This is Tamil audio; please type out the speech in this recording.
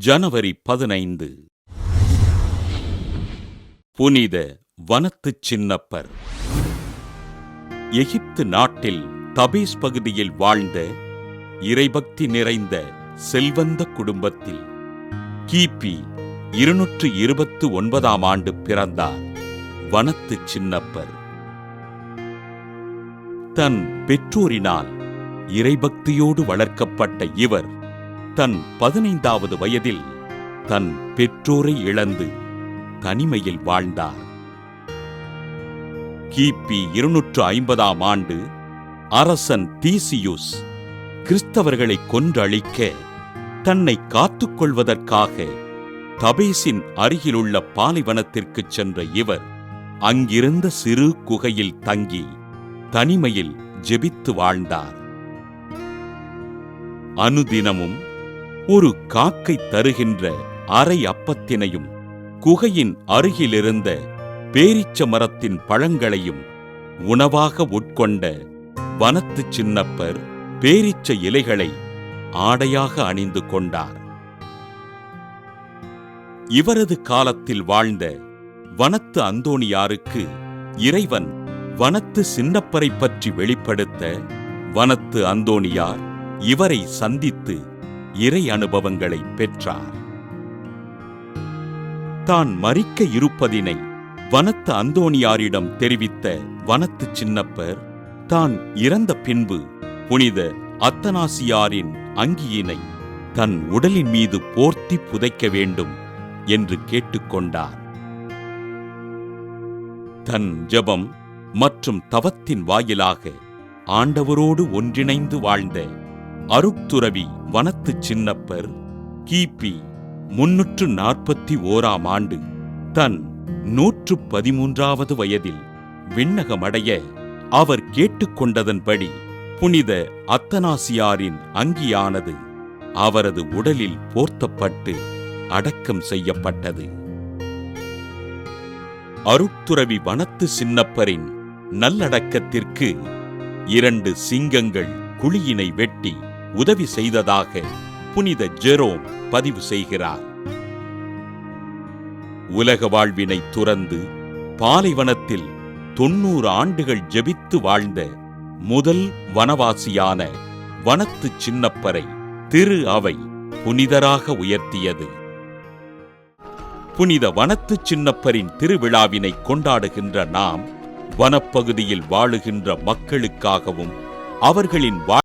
ஜனவரி பதினைந்து. புனித வனத்து சின்னப்பர். எகிப்து நாட்டில் தபேஸ் பகுதியில் வாழ்ந்த இறைபக்தி நிறைந்த செல்வந்த குடும்பத்தில் கிபி இருநூற்று இருபத்து ஒன்பதாம் ஆண்டு பிறந்தார் வனத்து சின்னப்பர். தன் பெற்றோரினால் இறைபக்தியோடு வளர்க்கப்பட்ட இவர் தன் பதினைந்தாவது வயதில் தன் பெற்றோரை இழந்து தனிமையில் வாழ்ந்தார். கிபி இருநூற்று ஐம்பதாம் ஆண்டு அரசன் தீசியூஸ் கிறிஸ்தவர்களை கொன்றழிக்க தன்னை காத்துக்கொள்வதற்காக தபேசின் அருகிலுள்ள பாலைவனத்திற்குச் சென்ற இவர் அங்கிருந்த சிறு குகையில் தங்கி தனிமையில் ஜெபித்து வாழ்ந்தார். அனுதினமும் ஒரு காக்கை தருகின்ற அரை அப்பத்தினையும் குகையின் அருகிலிருந்த பேரிச்ச மரத்தின் பழங்களையும் உணவாக உட்கொண்ட வனத்து சின்னப்பர் பேரிச்ச இலைகளை ஆடையாக அணிந்து கொண்டார். இவரது காலத்தில் வாழ்ந்த வனத்து அந்தோணியாருக்கு இறைவன் வனத்து சின்னப்பரை பற்றி வெளிப்படுத்த வனத்து அந்தோணியார் இவரை சந்தித்து இறை அனுபவங்களை பெற்றார். தான் மறிக்க இருப்பதினை வனத்து அந்தோணியாரிடம் தெரிவித்த வனத்து சின்னப்பர் தான் இறந்த பின்பு புனித அத்தனாசியாரின் அங்கியினை தன் உடலின் மீது போர்த்தி புதைக்க வேண்டும் என்று கேட்டுக்கொண்டார். தன் ஜெபம் மற்றும் தவத்தின் வாயிலாக ஆண்டவரோடு ஒன்றிணைந்து வாழ்ந்த அருட்துறவி வனத்து சின்னப்பர் கிபி முன்னூற்று நாற்பத்தி ஓராம் ஆண்டு தன் நூற்று பதிமூன்றாவது வயதில் விண்ணகமடைய அவர் கேட்டுக்கொண்டதன்படி புனித அத்தனாசியாரின் அங்கியானது அவரது உடலில் போர்த்தப்பட்டு அடக்கம் செய்யப்பட்டது. அருட்துறவி வனத்து சின்னப்பரின் நல்லடக்கத்திற்கு இரண்டு சிங்கங்கள் குழியினை வெட்டி உதவி செய்ததாக புனித ஜெரோம் பதிவு செய்கிறார். உலக வாழ்வினை துறந்து பாலைவனத்தில் தொன்னூறு ஆண்டுகள் ஜெபித்து வாழ்ந்த முதல் வனவாசியான வனத்து சின்னப்பரை திரு அவை புனிதராக உயர்த்தியது. புனித வனத்து சின்னப்பரின் திருவிழாவினை கொண்டாடுகின்ற நாம் வனப்பகுதியில் வாழுகின்ற மக்களுக்காகவும் அவர்களின் வாழ்